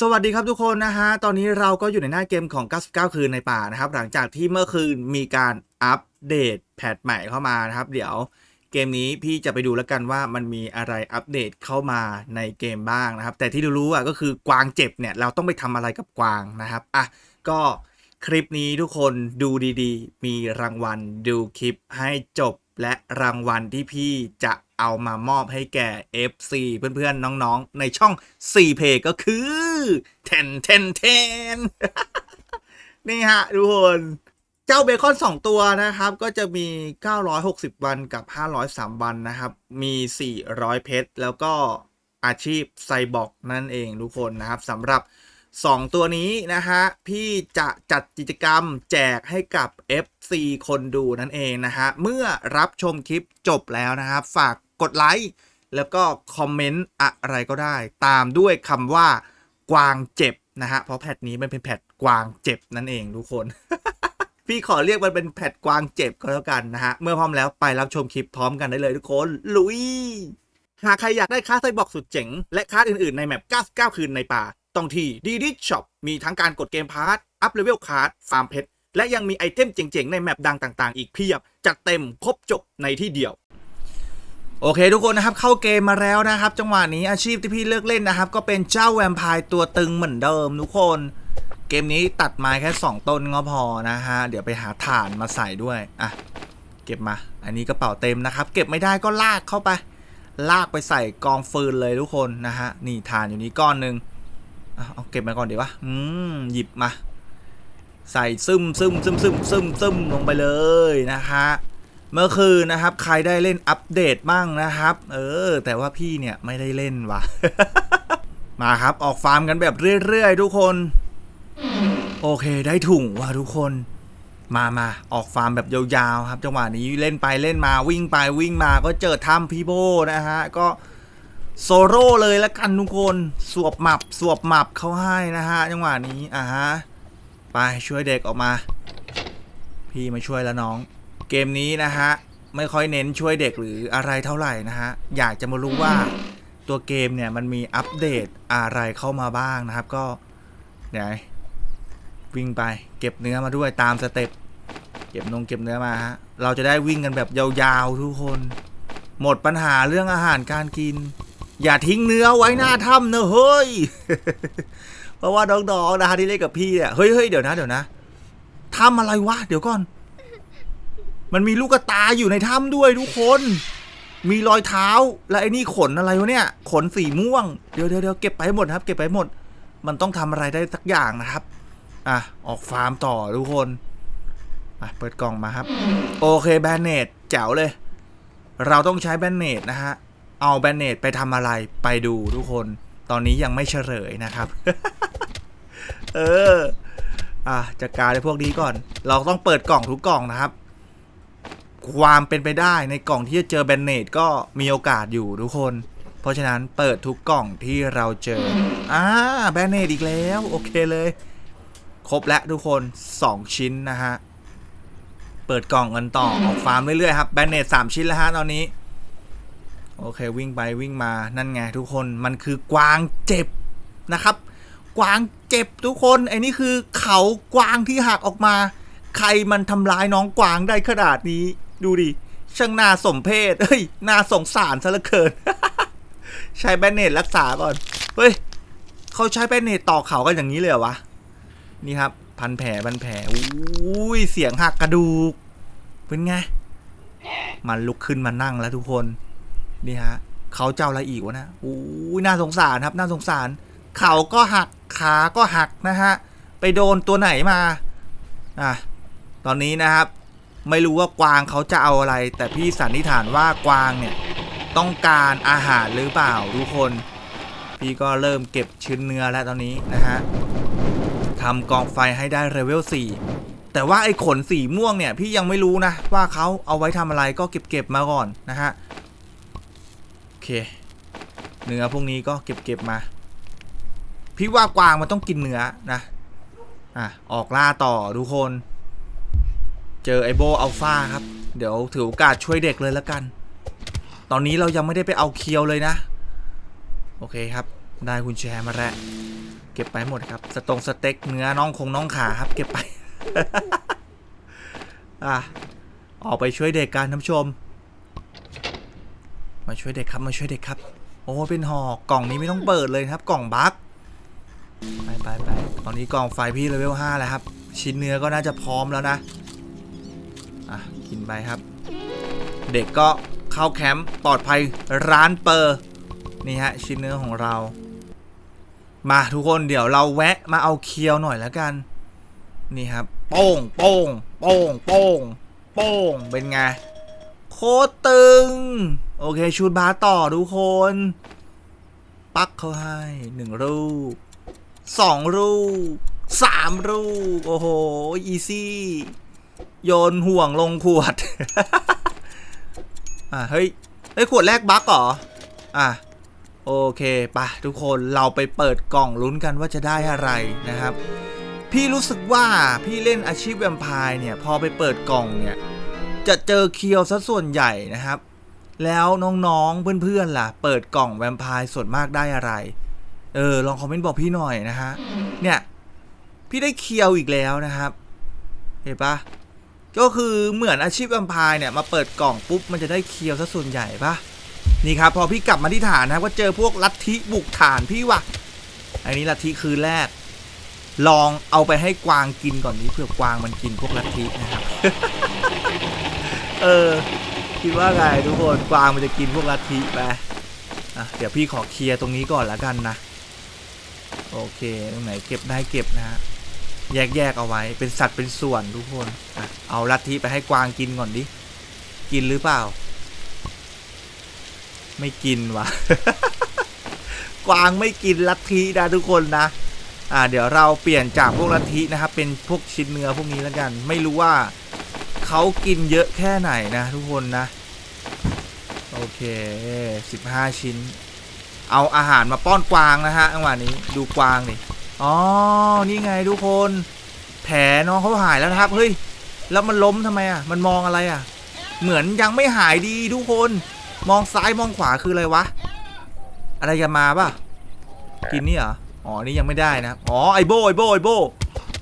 สวัสดีครับทุกคนนะฮะ ตอนนี้เราก็อยู่ในหน้าเกมของ 99 คืนในป่านะครับ หลังจากที่เมื่อคืนมีการอัปเดตแพทใหม่เข้ามานะครับ เดี๋ยวเกมนี้พี่จะไปดูแล้วกันว่ามันมีอะไรอัปเดตเข้ามาในเกมบ้างนะครับ แต่ที่รู้ๆอะก็คือกวางเจ็บเนี่ย เราต้องไปทำอะไรกับกวางนะครับ อะ ก็คลิปนี้ทุกคนดูดีๆ มีรางวัลดูคลิปให้จบและรางวัลที่พี่จะเอามามอบให้แก่ FC เพื่อนๆ น้องๆ ในช่อง 4 เพก็คือ เทนเทนเทนนี่ฮะทุกคนเจ้าเบคอน 2 ตัวนะครับ ก็จะมี 960 วันกับ 503 วันนะครับ มี 400 เพชร แล้วก็อาชีพไซบอร์กนั่นเองทุกคนนะครับสำหรับ 2 ตัวนี้นะฮะ พี่จะจัดกิจกรรมแจกให้กับ FC คนดูนั่นเองนะฮะ เมื่อรับชมคลิปจบแล้วนะครับ ฝากกดไลค์แล้วก็คอมเมนต์อะไรก็ได้ ตามด้วยคำว่า กวางเจ็บนะฮะเพราะแพทนี้มันเป็นแพทกวางเจ็บนั่นเองทุกคน พี่ขอเรียกมันเป็นแพทกวางเจ็บก็แล้วกันนะฮะเมื่อพร้อมแล้วไปรับชมคลิปพร้อมกันได้เลยทุกคนลุยหากใครอยากได้คาร์ดไซบอกสุดเจ๋ง และคาร์ดอื่นๆในแมป 99 คืนในป่า ต้องที่ดีดิช็อปมีทั้งการกดเกมพาร์ทอัพเลเวลคาร์ดฟาร์มเพชรและยังมีไอเทมเจ๋งๆ ในแมปดังต่างๆ อีกเพียบ จัดเต็มครบจบในที่เดียว โอเคทุกคนนะครับเข้าเกมมาแล้วนะครับ จังหวะนี้อาชีพที่พี่เลือกเล่นนะครับ ก็เป็นเจ้าแวมไพร์ตัวตึงเหมือนเดิมทุกคน เกมนี้ตัดไม้แค่ 2 ต้นก็พอนะฮะเดี๋ยวไปหาถ่านมาใส่ด้วยอะเก็บมา อันนี้กระเป๋าเต็มนะครับ เก็บไม่ได้ก็ลากเข้าไป ลากไปใส่กองฟืนเลยทุกคนนะฮะนี่ถ่านอยู่นี้ก้อนหนึ่งเอาเก็บมาก่อนดีวะอืมหยิบมา ใส่ซึมซึมซึมซึมซึมซึมลงไปเลยนะฮะ เมื่อคืนนะครับ ใครได้เล่นอัปเดตมั่งนะครับ เออ แต่ว่าพี่เนี่ยไม่ได้เล่นว่ะ มาครับออกฟาร์มกันแบบเรื่อยๆทุกคน โอเคได้ถุงว่ะทุกคน มามาออกฟาร์มแบบยาวๆครับ จังหวะนี้เล่นไปเล่นมาวิ่งไปวิ่งมาก็เจอถ้ำพี่โบนะฮะ ก็โซโร่เลยละกันทุกคนสวบหมับสวบหมับเขาให้นะฮะจังหวะนี้อะฮะไปช่วยเด็กออกมา พี่มาช่วยแล้วน้อง เกมนี้นะฮะ ไม่ค่อยเน้นช่วยเด็กหรืออะไรเท่าไหร่นะฮะ อยากจะมารู้ว่าตัวเกมเนี่ยมันมีอัปเดตอะไรเข้ามาบ้างนะครับ ก็เดี๋ยววิ่งไปเก็บเนื้อมาด้วยตามสเต็ปเก็บนงเก็บเนื้อมาฮะเราจะได้วิ่งกันแบบยาวๆทุกคน หมดปัญหาเรื่องอาหารการกิน อย่าทิ้งเนื้อไว้หน้าถ้ำเนอะเฮ้ยเพราะว่าน้องๆนะฮะที่เล่นกับพี่เนี่ยเฮ้ยเฮ้ยเดี๋ยวนะเดี๋ยวนะถ้ำอะไรวะเดี๋ยวก่อน มันมีลูกตาอยู่ในถ้ำด้วยทุกคน มีรอยเท้า และไอ้นี่ขนอะไรวะเนี่ย ขนสีม่วง เดี๋ยวเดี๋ยวเดี๋ยวเก็บไปหมดครับ เก็บไปหมด มันต้องทำอะไรได้สักอย่างนะครับ อะ ออกฟาร์มต่อทุกคนมาเปิดกล่องมาครับ โอเคแบนเนตแจ๋วเลย เราต้องใช้แบนเนตนะฮะ เอาแบนเนตไปทำอะไร ไปดูทุกคน ตอนนี้ยังไม่เฉลยนะครับ เออ อะจัดการในพวกนี้ก่อน เราต้องเปิดกล่องทุกกล่องนะครับ ความเป็นไปได้ในกล่องที่จะเจอแบนเนตก็มีโอกาสอยู่ทุกคน เพราะฉะนั้นเปิดทุกกล่องที่เราเจออ่าแบนเนตอีกแล้วโอเคเลย ครบแล้วทุกคน 2 ชิ้นนะฮะ เปิดกล่องกันต่อออกฟาร์มเรื่อยๆครับแบนเนตสามชิ้นแล้วฮะตอนนี้ โอเควิ่งไปวิ่งมานั่นไงทุกคนมันคือกวางเจ็บนะครับกวางเจ็บทุกคนไอ้นี่คือเขากวางที่หักออกมา ใครมันทำร้ายน้องกวางได้ขนาดนี้ ดูดิช่างนาสมเพศเฮ้ยนาสงสารซะเหลือเกิน ใช้แบนเนตรักษาก่อน เฮ้ยเขาใช้แบนเนตต่อเขากันอย่างนี้เลยเหรอวะ นี่ครับ พันแผลพันแผลอุ้ยเสียงหักกระดูก เป็นไง มันลุกขึ้นมานั่งแล้วทุกคน นี่ฮะเขาเจ้าอะไรอีกวะนะอุ้ยน่าสงสารครับ น่าสงสาร เขาก็หัก ขาก็หักนะฮะ ไปโดนตัวไหนมา อะ ตอนนี้นะครับ ไม่รู้ว่ากวางเขาจะเอาอะไร แต่พี่สันนิษฐานว่ากวางเนี่ยต้องการอาหารหรือเปล่าทุกคน พี่ก็เริ่มเก็บชิ้นเนื้อแล้วตอนนี้นะฮะทำกองไฟให้ได้เลเวล4แต่ว่าไอ้ขนสีม่วงเนี่ยพี่ยังไม่รู้นะว่าเขาเอาไว้ทำอะไรก็เก็บเก็บมาก่อนนะฮะโอเค เนื้อพวกนี้ก็เก็บเก็บมา พี่ว่ากวางมันต้องกินเนื้อนะอะออกล่าต่อทุกคน เจอไอโบอัลฟาครับ เดี๋ยวถือโอกาสช่วยเด็กเลยแล้วกัน ตอนนี้เรายังไม่ได้ไปเอาเคียวเลยนะ โอเคครับ ได้คุณแชร์มาแล้ว เก็บไปหมดครับ สตรงสเต็กเนื้อน่องคงน่องขาครับ เก็บไป อะ ออกไปช่วยเด็กกันท่านผู้ชม มาช่วยเด็กครับ มาช่วยเด็กครับ โอ้ เป็นหอกกล่องนี้ไม่ต้องเปิดเลยครับ กล่องบั๊กไปไปไปตอนนี้กล่องไฟพี่เลเวลห้าแล้วครับ ชิ้นเนื้อก็น่าจะพร้อมแล้วนะ ไปครับ เด็กก็เข้าแคมป์ปลอดภัยร้านเปอร์นี่ฮะชิ้นเนื้อของเรา มาทุกคนเดี๋ยวเราแวะมาเอาเคียวหน่อยแล้วกัน นี่ครับ โป้งโป้งโป้งโป้งโป้งเป็นไงโคตรตึง โอเคชูดบาต่อทุกคน ปักเขาให้หนึ่งรูปสองรูปสามรูป โอ้โห อีซี่ โยนห่วงลงขวด อะเฮ้ยเฮ้ยขวดแรกบั๊กเหรอ อะโอเคปะทุกคนเราไปเปิดกล่องลุ้นกันว่าจะได้อะไรนะครับ พี่รู้สึกว่าพี่เล่นอาชีพแวมไพร์เนี่ย พอไปเปิดกล่องเนี่ย จะเจอเคียวซะส่วนใหญ่นะครับ แล้วน้องๆเพื่อนๆล่ะ เปิดกล่องแวมไพร์ส่วนมากได้อะไร เออลองคอมเมนต์บอกพี่หน่อยนะฮะเนี่ย พี่ได้เคียวอีกแล้วนะครับ เห็นปะ ก็คือเหมือนอาชีพแวมไพร์เนี่ยมาเปิดกล่องปุ๊บมันจะได้เคียวซะส่วนใหญ่ปะนี่ครับพอพี่กลับมาที่ฐานนะก็เจอพวกลัทธิบุกฐานพี่วะอันนี้ลัทธิคืนแรก ลองเอาไปให้กวางกินก่อนนี้เผื่อกวางมันกินพวกลัทธินะครับ เออคิดว่าไงทุกคนกวางมันจะกินพวกลัทธิไปอะเดี๋ยวพี่ขอเคลียร์ตรงนี้ก่อนละกันนะ โอเคตรงไหนเก็บได้เก็บนะฮะ แยกแยกเอาไว้ เป็นสัตว์เป็นส่วนทุกคนอเอาลัทธิไปให้กวางกินก่อนดิ กินหรือเปล่า ไม่กินวะกวางไม่กินลัทธินะทุกคนนะ อ่า เดี๋ยวเราเปลี่ยนจากพวกลัทธินะครับ เป็นพวกชิ้นเนื้อพวกนี้แล้วกัน ไม่รู้ว่าเขากินเยอะแค่ไหนนะ ทุกคนนะ โอเค15ชิ้น เอาอาหารมาป้อนกวางนะฮะจังหวะนี้ดูกวางดิ อ๋อ นี่ไงทุกคน แผลน้องเขาหายแล้วนะครับ เฮ้ย แล้วมันล้มทำไมอะ มันมองอะไรอะ เหมือนยังไม่หายดีทุกคน มองซ้ายมองขวาคืออะไรวะ อะไรจะมาป่ะ กินนี่เหรอ อ๋อ นี่ยังไม่ได้นะ อ๋อ ไอโบไอโบไอโบ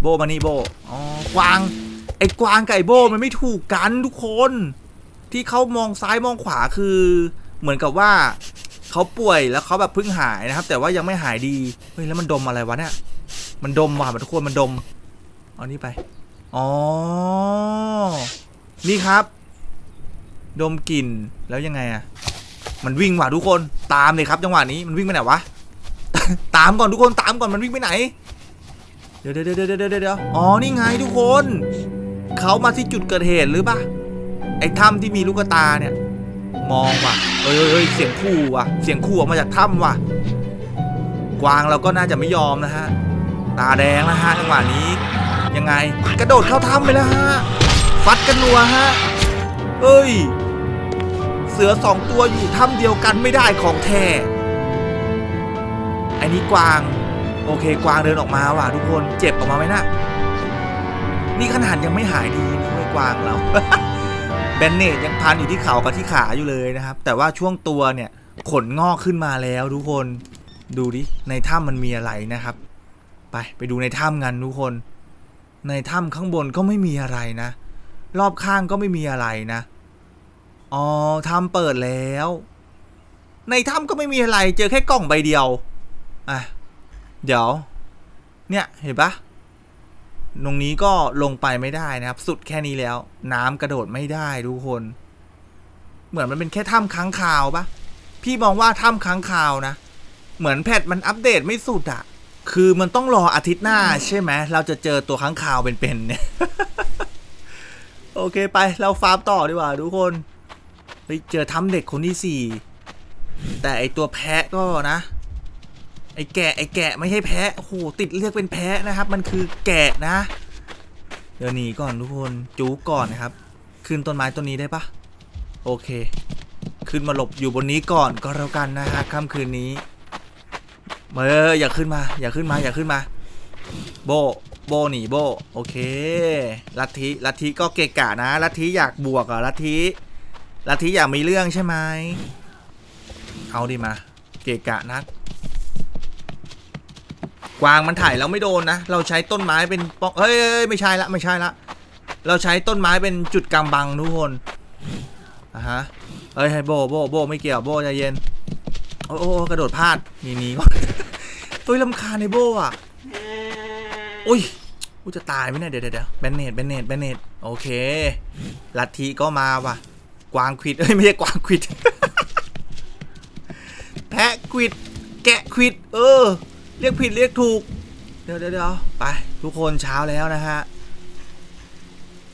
โบมานี่โบ อ๋อ กวาง ไอกวางกับไอโบมันไม่ถูกกันทุกคน ที่เขามองซ้ายมองขวาคือ เหมือนกับว่า เขาป่วยแล้วเขาแบบเพิ่งหายนะครับ แต่ว่ายังไม่หายดีเฮ้ยแล้วมันดมอะไรวะเนี่ยมันดมว่ะทุกคนมันดมเอานี่ไปอ๋อนี่ครับ ดมกลิ่นแล้วยังไงอะมันวิ่งว่ะทุกคนตามเลยครับ จังหวะนี้มันวิ่งไปไหนวะตามก่อนทุกคนตามก่อนมันวิ่งไปไหน เดี๋ยวเดี๋ยวเดี๋ยวเดี๋ยวเดี๋ยวอ๋อนี่ไงทุกคนเขามาที่จุดเกิดเหตุหรือปะไอ้ถ้ำที่มีลูกตาเนี่ย มองว่ะเอ้ยเอ้ยเสียงขู่ว่ะ เสียงขู่ออกมาจากถ้ำว่ะ กวางเราก็น่าจะไม่ยอมนะฮะ ตาแดงนะฮะจังหวะนี้ ยังไงกระโดดเข้าถ้ำไปแล้วฮะ ฟัดกันนัวฮะ เอ้ย เสือสองตัวอยู่ถ้ำเดียวกันไม่ได้ของแท้อ้นี้กวาง โอเค กวางเดินออกมาว่ะทุกคน เจ็บออกมาไหมนะ นี่ขนาดยังไม่หายดีนะเว้ยกวางเรา แบนเนตยังพันอยู่ที่เข่ากับที่ขาอยู่เลยนะครับ แต่ว่าช่วงตัวเนี่ยขนงอกขึ้นมาแล้วทุกคนดูดิในถ้ำมันมีอะไรนะครับ ไปไปดูในถ้ำกันทุกคน ในถ้ำข้างบนก็ไม่มีอะไรนะ รอบข้างก็ไม่มีอะไรนะอ๋อถ้ำเปิดแล้ว ในถ้ำก็ไม่มีอะไรเจอแค่กล่องใบเดียวอะเดี๋ยว เนี่ยเห็นปะ ตรงนี้ก็ลงไปไม่ได้นะครับ สุดแค่นี้แล้ว น้ำกระโดดไม่ได้ทุกคน เหมือนมันเป็นแค่ถ้ำค้างคาวปะพี่มองว่าถ้ำค้างคาวนะ เหมือนแพทมันอัปเดตไม่สุดอะคือมันต้องรออาทิตย์หน้าใช่ไหมเราจะเจอตัวค้างคาวเป็นๆเนี่ยโอเคไปเราฟาร์มต่อดีกว่าทุกคนเฮ้ยเจอถ้ำเด็กคนที่สี่แต่ไอตัวแพะก็นะ ไอแกะไอแกะไม่ใช่แพะโอ้โหติดเรียกเป็นแพะนะครับ มันคือแกะนะ เดี๋ยวหนีก่อนทุกคนจูก่อนนะครับ ขึ้นต้นไม้ต้นนี้ได้ปะโอเค ขึ้นมาหลบอยู่บนนี้ก่อนก็แล้วกันนะฮะค่ำคืนนี้เอออย่าขึ้นมา อย่าขึ้นมา อย่าขึ้นมา โบโบหนีโบโอเค ลัทธิลัทธิก็เกะกะนะ ลัทธิอยากบวกเหรอลัทธิลัทธิอยากมีเรื่องใช่ไหมเอาดิมา เกะกะนัก กวางมันถ่ายแล้วไม่โดนนะ เราใช้ต้นไม้เป็นป้องเฮ้ยเฮ้ยไม่ใช่ละไม่ใช่ละ เราใช้ต้นไม้เป็นจุดกำบังทุกคนอะฮะเอ้ยโบโบโบไม่เกี่ยวโบใจเย็นโอ้โอกระโดดพลาดนีหนีก่อนเฮ้ยลำคาในโบอะโอ้ยกูจะตายไหมเนี่ยเดี๋ยวเดี๋ยวเดี๋ยวแบนเนตแบนเนตแบนเนตโอเค ลัทธิก็มาว่ะ กวางควิดเอ้ยไม่ใช่กวางควิด แพะควิด แกะควิด เออ เรียกผิดเรียกถูก เดี๋ยวเดี๋ยวไป ทุกคนเช้าแล้วนะฮะ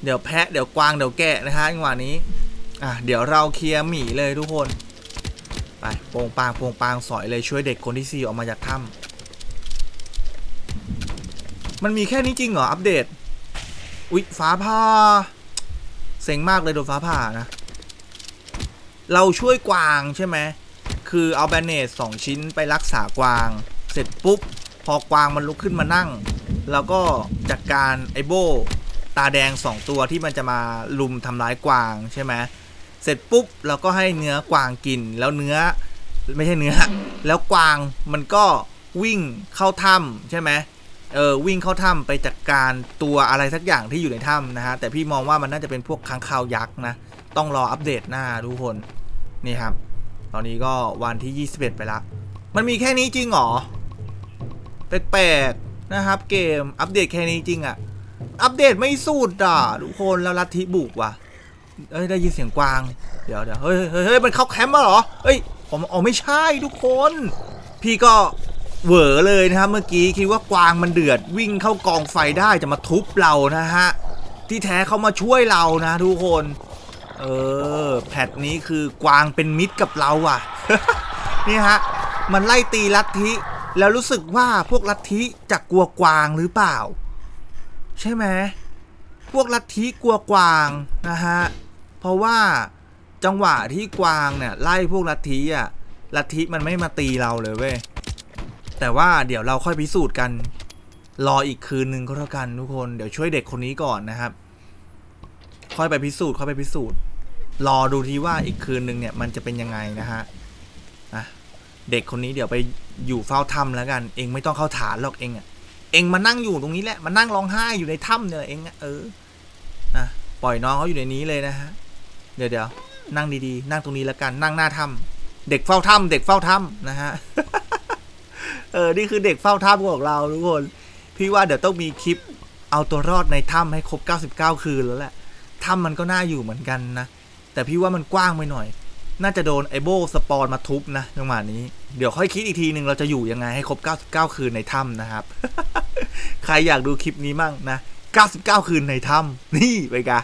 เดี๋ยวแพะเดี๋ยวกวางเดี๋ยวแกะนะฮะจังหวะนี้ อะเดี๋ยวเราเคลียร์หมีเลยทุกคน ไปโปงปางโปงปางสอยเลยช่วยเด็กคนที่สี่ออกมาจากถ้ำมันมีแค่นี้จริงเหรออัปเดต อุ๊ยฟ้าผ่าเซ็งมากเลยโดนฟ้าผ่านะ เราช่วยกวางใช่ไหมคือเอาแบนเนตสองชิ้นไปรักษากวาง เสร็จปุ๊บ พอกวางมันลุกขึ้นมานั่ง แล้วก็จัดการไอโบตาแดงสองตัวที่มันจะมาลุมทำร้ายกวางใช่ไหมเสร็จปุ๊บเราก็ให้เนื้อกวางกินแล้วเนื้อไม่ใช่เนื้อ แล้วกวางมันก็วิ่งเข้าถ้ำใช่ไหมเออวิ่งเข้าถ้ำไปจัดการตัวอะไรสักอย่างที่อยู่ในถ้ำนะฮะแต่พี่มองว่ามันน่าจะเป็นพวกค้างคาวยักษ์นะต้องรออัปเดตหน้าทุกคนนี่ครับ ตอนนี้ก็วันที่ 21 ไปละมันมีแค่นี้จริงหรอ แปลกๆนะครับ เกมอัปเดตแค่นี้จริงอะอัปเดตไม่สุดอะทุกคนแล้วลัทธิบุกว่ะเอ้ยได้ยินเสียงกวาง เดี๋ยวเดี๋ยวเฮ้ยเฮ้ยเฮ้ยมันเข้าแคมป์มาเหรอเฮ้ยผมอ๋อไม่ใช่ทุกคน พี่ก็เหวอเลยนะครับเมื่อกี้คิดว่ากวางมันเดือดวิ่งเข้ากองไฟได้จะมาทุบเรานะฮะที่แท้เขามาช่วยเรานะ ทุกคน เออแพทนี้คือกวางเป็นมิตรกับเราอะ นี่ฮะ มันไล่ตีลัทธิ แล้วรู้สึกว่าพวกลัทธิจะกลัวกวางหรือเปล่า ใช่ไหมพวกลัทธิกลัวกวางนะฮะเพราะว่าจังหวะที่กวางเนี่ยไล่พวกลัทธิอะลัทธิมันไม่มาตีเราเลยเว้ยแต่ว่าเดี๋ยวเราค่อยพิสูจน์กัน รออีกคืนนึงก็แล้วกันทุกคนเดี๋ยวช่วยเด็กคนนี้ก่อนนะครับ ค่อยไปพิสูจน์ค่อยไปพิสูจน์ รอดูทีว่าอีกคืนนึงเนี่ยมันจะเป็นยังไงนะฮะะเด็กคนนี้เดี๋ยวไป อยู่เฝ้าถ้ำแล้วกัน เองไม่ต้องเข้าฐานหรอกเองอะ เองมานั่งอยู่ตรงนี้แหละมานั่งร้องไห้อยู่ในถ้ำเนี่ยเองอะเอออะปล่อยน้องเขาอยู่ในนี้เลยนะฮะเดี๋ยวเดี๋ยวนั่งดีๆ นั่งตรงนี้แล้วกันนั่งหน้าถ้ำเด็กเฝ้าถ้ำเด็กเฝ้าถ้ำนะฮะเออนี่คือเด็กเฝ้าถ้ำของเราทุกคน พี่ว่าเดี๋ยวต้องมีคลิปเอาตัวรอดในถ้ำให้ครบ 99 คืนแล้วแหละถ้ำมันก็น่าอยู่เหมือนกันนะแต่พี่ว่ามันกว้างไปหน่อย น่าจะโดนไอโบสปอนมาทุบนะจังหวะนี้ เดี๋ยวค่อยคิดอีกทีหนึ่งเราจะอยู่ยังไงให้ครบ 99 คืนในถ้ำนะครับ ใครอยากดูคลิปนี้มั่งนะ 99 คืนในถ้ำนี่ไปกะ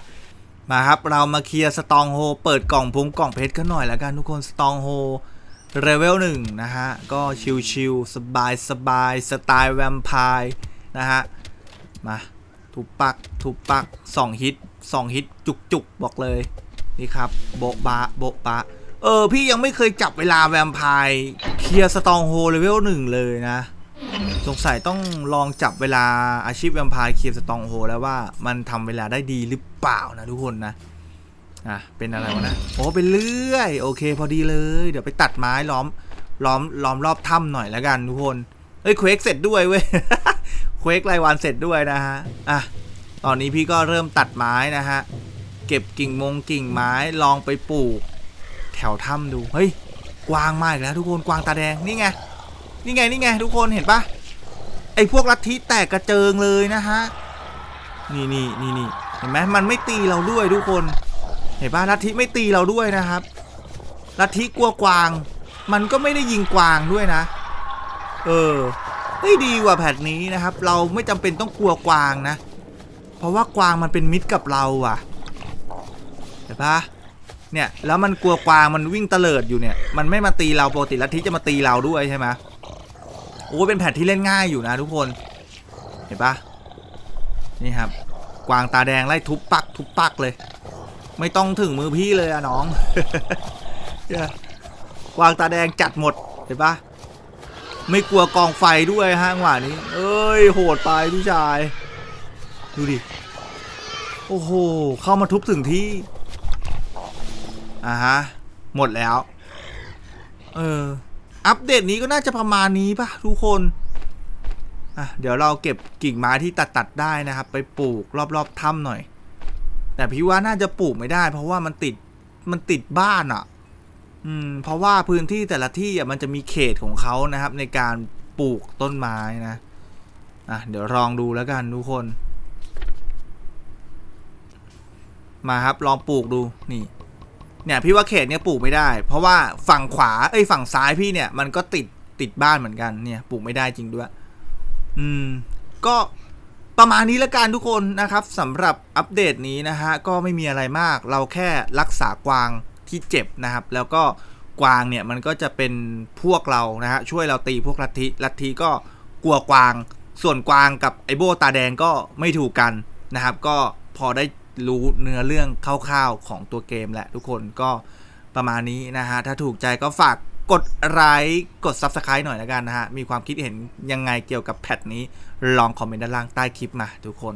มาครับ เรามาเคลียร์สตองโฮเปิดกล่องพุงกล่องเพชรกันหน่อยแล้วกันทุกคนสตองโฮเลเวลหนึ่งนะฮะ ก็ชิลๆสบายสบายสไตล์แวมไพร์นะฮะ มาทุบปักทุบปักสองฮิตสองฮิตจุกจุกๆ บอกเลย นี่ครับ โบบะโบะบะ เออ พี่ยังไม่เคยจับเวลาแวมไพร์เคลียร์สตองโฮเลเวลหนึ่งเลยนะ สงสัยต้องลองจับเวลาอาชีพแวมไพร์เคลียร์สตองโฮแล้วว่ามันทำเวลาได้ดีหรือเปล่านะทุกคนนะอะเป็นอะไรวะนะโอ้เป็นเลื่อย โอเคพอดีเลย เดี๋ยวไปตัดไม้ล้อมล้อมล้อมรอบถ้ำหน่อยแล้วกันทุกคนเฮ้ยเควกเสร็จด้วยเว้ยเควกรายวันเสร็จด้วยนะฮะอะตอนนี้พี่ก็เริ่มตัดไม้นะฮะเก็บกิ่งมงกิ่งไม้ลองไปปลูก แถวถ้ำดู เฮ้ย กวางมาอีกแล้วทุกคน กวางตาแดง นี่ไง นี่ไง นี่ไง ทุกคนเห็นปะไอพวกลัทธิแตกกระเจิงเลยนะฮะ นี่นี่นี่นี่เห็นไหมมันไม่ตีเราด้วยทุกคน เห็นปะลัทธิไม่ตีเราด้วยนะครับ ลัทธิกลัวกวาง มันก็ไม่ได้ยิงกวางด้วยนะ เออเฮ้ยดีกว่าแผดนี้นะครับ เราไม่จำเป็นต้องกลัวกวางนะ เพราะว่ากวางมันเป็นมิตรกับเราอะเห็นปะ เนี่ยแล้วมันกลัวกวางมันวิ่งเตลิดอยู่เนี่ยมันไม่มาตีเราปกติลัทธิจะมาตีเราด้วยใช่ไหมโอ้เป็นแผนที่เล่นง่ายอยู่นะทุกคนเห็นปะนี่ครับ กวางตาแดงไล่ทุบปัก ทุบปักเลย ไม่ต้องถึงมือพี่เลยอะน้องกวางตาแดงจัดหมดเห็นปะไม่กลัวกองไฟด้วยฮะจังหวะนี้ เอ้ยโหดไปพี่ชาย ดูดิ โอ้โห เข้ามาทุบถึงที่ อ่าฮะ หมดแล้ว เออ อัปเดตนี้ก็น่าจะประมาณนี้ป่ะทุกคน อะ เดี๋ยวเราเก็บกิ่งไม้ที่ตัดตัดได้นะครับ ไปปลูกรอบๆถ้ำหน่อย แต่พี่ว่าน่าจะปลูกไม่ได้ เพราะว่ามันติด มันติดบ้านอะ อืม เพราะว่าพื้นที่แต่ละที่อะมันจะมีเขตของเขานะครับ ในการปลูกต้นไม้นะ อะ เดี๋ยวลองดูแล้วกันทุกคน มาครับ ลองปลูกดู นี่ เนี่ยพี่ว่าเขตเนี้ยปลูกไม่ได้ เพราะว่าฝั่งขวาเอ้ยฝั่งซ้ายพี่เนี่ยมันก็ติดติดบ้านเหมือนกันเนี่ยปลูกไม่ได้จริงด้วย อืม ก็ประมาณนี้ละกันทุกคนนะครับสำหรับอัปเดตนี้นะฮะก็ไม่มีอะไรมาก เราแค่รักษากวางที่เจ็บนะครับ แล้วก็กวางเนี่ยมันก็จะเป็นพวกเรานะฮะช่วยเราตีพวกลัทธิลัทธิก็กลัวกวาง ส่วนกวางกับไอโบตาแดงก็ไม่ถูกกันนะครับ ก็พอได้ รู้เนื้อเรื่องคร่าวๆของตัวเกมแหละทุกคนก็ประมาณนี้นะฮะ ถ้าถูกใจก็ฝากกดไลค์กด Subscribe หน่อยละกันนะฮะ มีความคิดเห็นยังไงเกี่ยวกับแพทนี้ ลองคอมเมนต์ด้านล่างใต้คลิปมาทุกคน